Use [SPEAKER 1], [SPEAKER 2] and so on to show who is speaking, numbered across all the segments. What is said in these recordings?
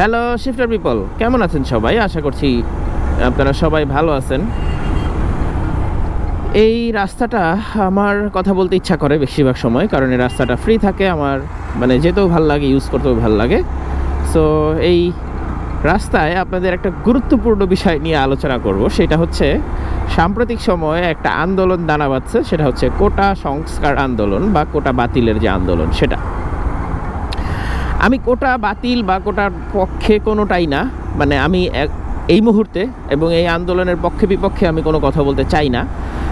[SPEAKER 1] Hello shifter people কেমন আছেন সবাই? আশা করছি আপনারা সবাই ভালো আছেন। এই রাস্তাটা আমার কথা বলতে ইচ্ছা করে বেশিরভাগ সময়, কারণ এই রাস্তাটা ফ্রি থাকে, আমার মানে যেতেও ভালো লাগে ইউজ করতেও ভালো লাগে। সো এই রাস্তায় আপনাদের একটা গুরুত্বপূর্ণ বিষয় নিয়ে আলোচনা করব, সেটা হচ্ছে সাম্প্রতিক সময়ে একটা আন্দোলন দানা বাঁধছে, সেটা হচ্ছে কোটা সংস্কার আন্দোলন বা কোটা বাতিলের যে আন্দোলন, সেটা। আমি কোটা বাতিল বা কোটার পক্ষে কোনোটাই না। মানে আমি এই মুহূর্তে এবং এই আন্দোলনের পক্ষে বিপক্ষে আমি কোনো কথা বলতে চাই না।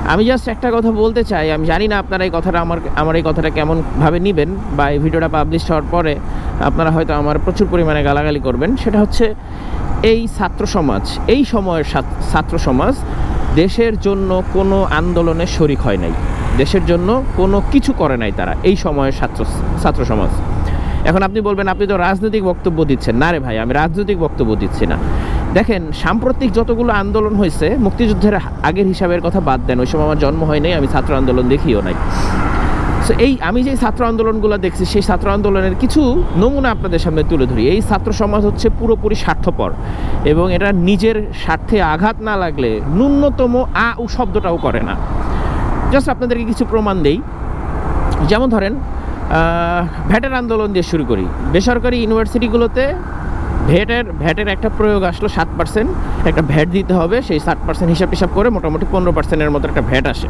[SPEAKER 1] আমি জাস্ট একটা কথা বলতে চাই। আমি জানি না আপনারা এই কথাটা আমার আমার এই কথাটা কেমনভাবে নেবেন বা এই ভিডিওটা পাবলিশ হওয়ার পরে আপনারা হয়তো আমার প্রচুর পরিমাণে গালাগালি করবেন। সেটা হচ্ছে এই ছাত্র সমাজ, এই সময়ের ছাত- ছাত্র সমাজ দেশের জন্য কোনো আন্দোলনে শরিক হয় নাই। দেশের জন্য কোনো কিছু করে নাই তারা। এই সময়ের ছাত্র ছাত্র সমাজ। এখন আপনি বলবেন, আপনি তো রাজনৈতিক বক্তব্য দিচ্ছেন। না রে ভাই, আমি রাজনৈতিক বক্তব্য দিচ্ছি না। দেখেন, সাম্প্রতিক যতগুলো আন্দোলন হয়েছে, মুক্তিযুদ্ধের আগের হিসাবের কথা বাদ দেন, ওই সময় আমার জন্ম হয় নাই, আমি ছাত্র আন্দোলন দেখিও নাই। সো এই আমি যে ছাত্র আন্দোলনগুলো দেখছি, সেই ছাত্র আন্দোলনের কিছু নমুনা আপনাদের সামনে তুলে ধরি। এই ছাত্র সমাজ হচ্ছে পুরোপুরি স্বার্থপর এবং এটা নিজের স্বার্থে আঘাত না লাগলে ন্যূনতম আ উ শব্দটাও করে না। জাস্ট আপনাদেরকে কিছু প্রমাণ দেই। যেমন ধরেন ভ্যাটের আন্দোলন দিয়ে শুরু করি। বেসরকারি ইউনিভার্সিটিগুলোতে ভ্যাটের ভ্যাটের একটা প্রয়োগ আসলো সাত পার্সেন্ট একটা ভ্যাট দিতে হবে, সেই সাত পার্সেন্ট হিসাব টিসাব করে মোটামুটি পনেরো পার্সেন্টের মতো একটা ভ্যাট আসে।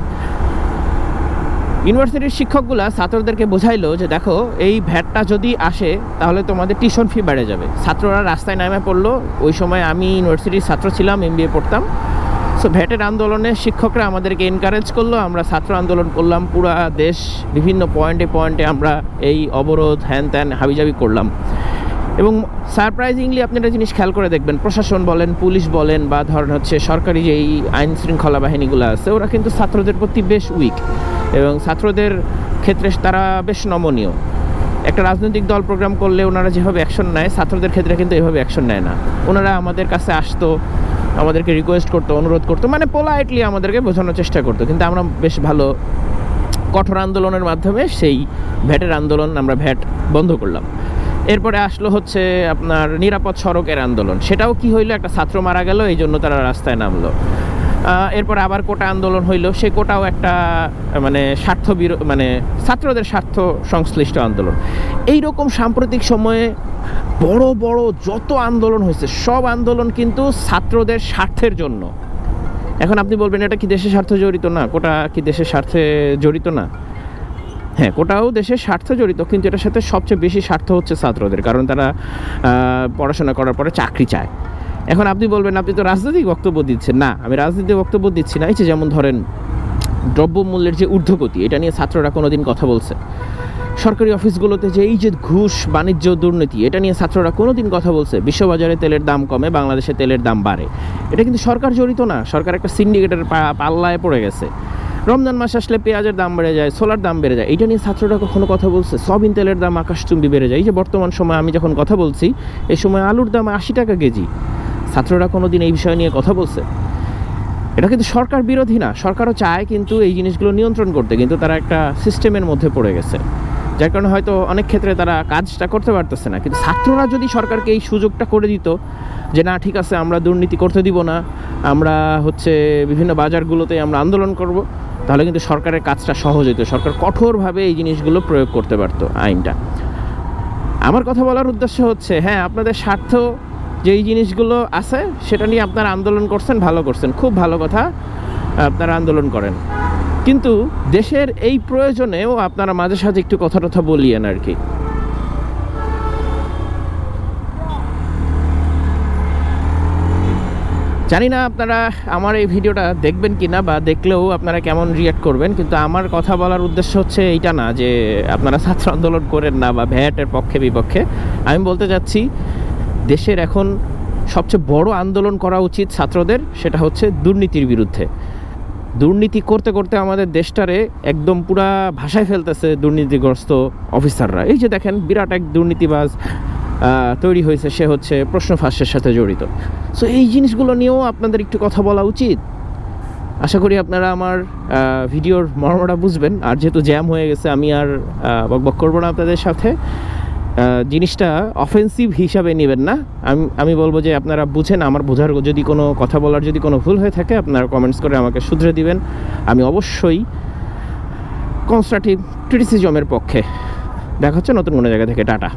[SPEAKER 1] ইউনিভার্সিটির শিক্ষকগুলা ছাত্রদেরকে বোঝাইলো যে দেখো, এই ভ্যাটটা যদি আসে, তাহলে তোমাদের টিউশন ফি বেড়ে যাবে। ছাত্ররা রাস্তায় নামে পড়ল, ওই সময় আমি ইউনিভার্সিটির ছাত্র ছিলাম এম পড়তাম। সো ভ্যাটের আন্দোলনে শিক্ষকরা আমাদেরকে এনকারেজ করল। আমরা ছাত্র আন্দোলন করলাম পুরা দেশ, বিভিন্ন পয়েন্টে পয়েন্টে আমরা এই অবরোধ হ্যান ত্যান হাবিজাবি করলাম। এবং সারপ্রাইজিংলি আপনি একটা জিনিস খেয়াল করে দেখবেন, প্রশাসন বলেন, পুলিশ বলেন বা ধরেন হচ্ছে সরকারি যে এই আইন শৃঙ্খলা বাহিনীগুলো আছে, ওরা কিন্তু ছাত্রদের প্রতি বেশ উইক এবং ছাত্রদের ক্ষেত্রে তারা বেশ নমনীয়। একটা রাজনৈতিক দল প্রোগ্রাম করলে ওনারা যেভাবে অ্যাকশন নেয়, ছাত্রদের ক্ষেত্রে কিন্তু এভাবে অ্যাকশন নেয় না। ওনারা আমাদের কাছে আসতো আমাদেরকে রিকোয়েস্ট করতো, অনুরোধ করতো মানে পোলাইটলি আমাদেরকে বোঝানোর চেষ্টা করতো। কিন্তু আমরা বেশ ভালো কঠোর আন্দোলনের মাধ্যমে সেই ভ্যাটের আন্দোলন আমরা ভ্যাট বন্ধ করলাম। এরপরে আসলো হচ্ছে আপনার নিরাপদ সড়কের আন্দোলন। সেটাও কি হইল? একটা ছাত্র মারা গেল এই জন্য তারা রাস্তায় নামলো। এরপর আবার কোটা আন্দোলন হইল। সে কোটাও একটা মানে স্বার্থ মানে ছাত্রদের স্বার্থ সংশ্লিষ্ট আন্দোলন। এই রকম সাম্প্রতিক সময়ে বড় বড় যত আন্দোলন হয়েছে, সব আন্দোলন কিন্তু ছাত্রদের স্বার্থের জন্য। এখন আপনি বলবেন, এটা কি দেশের স্বার্থে জড়িত না? কোটা কি দেশের স্বার্থে জড়িত না? হ্যাঁ কোটাও দেশের স্বার্থে জড়িত, কিন্তু এটার সাথে সবচেয়ে বেশি স্বার্থ হচ্ছে ছাত্রদের, কারণ তারা পড়াশোনা করার পরে চাকরি চায়। এখন আপনি বলবেন, আপনি তো রাজনৈতিক বক্তব্য দিচ্ছেন। না, আমি রাজনৈতিক বক্তব্য দিচ্ছি না। এই যে যেমন ধরেন, দ্রব্যমূল্যের যে ঊর্ধ্বগতি, এটা নিয়ে ছাত্ররা কোনো দিন কথা বলছে। সরকারি অফিসগুলোতে যে এই যে ঘুষ, বাণিজ্য, দুর্নীতি, এটা নিয়ে ছাত্ররা কোনো দিন কথা বলছে। বিশ্ববাজারে তেলের দাম কমে, বাংলাদেশে তেলের দাম বাড়ে। এটা কিন্তু সরকার জড়িত না। সরকার একটা সিন্ডিকেটের পাল্লায় পড়ে গেছে। রমজান মাস আসলে পেঁয়াজের দাম বেড়ে যায়, সোলার দাম বেড়ে যায়। এটা নিয়ে ছাত্ররা কখনো কথা বলছে? সবিন তেলের দাম আকাশচুম্বী বেড়ে যায়। এই যে বর্তমান সময় আমি যখন কথা বলছি, এই সময় আলুর দাম আশি টাকা কেজি। ছাত্ররা কোনো দিন এই বিষয় নিয়ে কথা বলছে। এটা কিন্তু সরকার বিরোধী না। সরকারও চায় কিন্তু এই জিনিসগুলো নিয়ন্ত্রণ করতে, কিন্তু তারা একটা সিস্টেমের মধ্যে পড়ে গেছে। যার কারণে হয়তো অনেক ক্ষেত্রে তারা কাজটা করতে পারতেছে না। কিন্তু ছাত্ররা যদি সরকারকে এই সুযোগটা করে দিত যে, না, ঠিক আছে, আমরা দুর্নীতি করতে দিব না, আমরা হচ্ছে বিভিন্ন বাজারগুলোতে আমরা আন্দোলন করব, তাহলে কিন্তু সরকারের কাজটা সহজ হতো সরকার কঠোরভাবে এই জিনিসগুলো প্রয়োগ করতে পারতো আইনটা। আমার কথা বলার উদ্দেশ্য হচ্ছে হ্যাঁ আপনাদের স্বার্থ যে এই জিনিসগুলো আছে, সেটা নিয়ে আপনারা আন্দোলন করছেন, ভালো করছেন। খুব ভালো কথা, আপনারা আন্দোলন করেন। কিন্তু দেশের এই প্রয়োজনেও আপনারা মাঝে সাঝে একটু কথা টথা বলিয়েন আর কি। জানি না আপনারা আমার এই ভিডিওটা দেখবেন কি না, বা দেখলেও আপনারা কেমন রিয়াক্ট করবেন, কিন্তু আমার কথা বলার উদ্দেশ্য হচ্ছে এইটা না, যে আপনারা ছাত্র আন্দোলন করেন না, বা ভ্যাটের পক্ষে বিপক্ষে আমি বলতে চাচ্ছি দেশের এখন সবচেয়ে বড় আন্দোলন করা উচিত ছাত্রদের সেটা হচ্ছে দুর্নীতির বিরুদ্ধে। দুর্নীতি করতে করতে আমাদের দেশটারে একদম পুরা ভাষায় ফেলতেছে দুর্নীতিগ্রস্ত অফিসাররা। এই যে দেখেন বিরাট এক দুর্নীতিবাজ তৈরি হয়েছে, সে হচ্ছে প্রশ্ন ফাঁসের সাথে জড়িত। সো এই জিনিসগুলো নিয়েও আপনাদের একটু কথা বলা উচিত। আশা করি আপনারা আমার ভিডিওর মর্মটা বুঝবেন। আর যেহেতু জ্যাম হয়ে গেছে, আমি আর বকবক করব না আপনাদের সাথে। জিনিসটা অফেন্সিভ হিসাবে নেবেন না। আমি আমি বলব যে আপনারা বুঝেন, আমার বোঝার যদি কোনো কথা বলার যদি কোনো ভুল হয়ে থাকে, আপনারা কমেন্টস করে আমাকে শুধরে দিবেন। আমি অবশ্যই কনস্ট্রাকটিভ ক্রিটিসিজমের পক্ষে। দেখা হচ্ছে নতুন কোনো জায়গা থেকে। টাটা।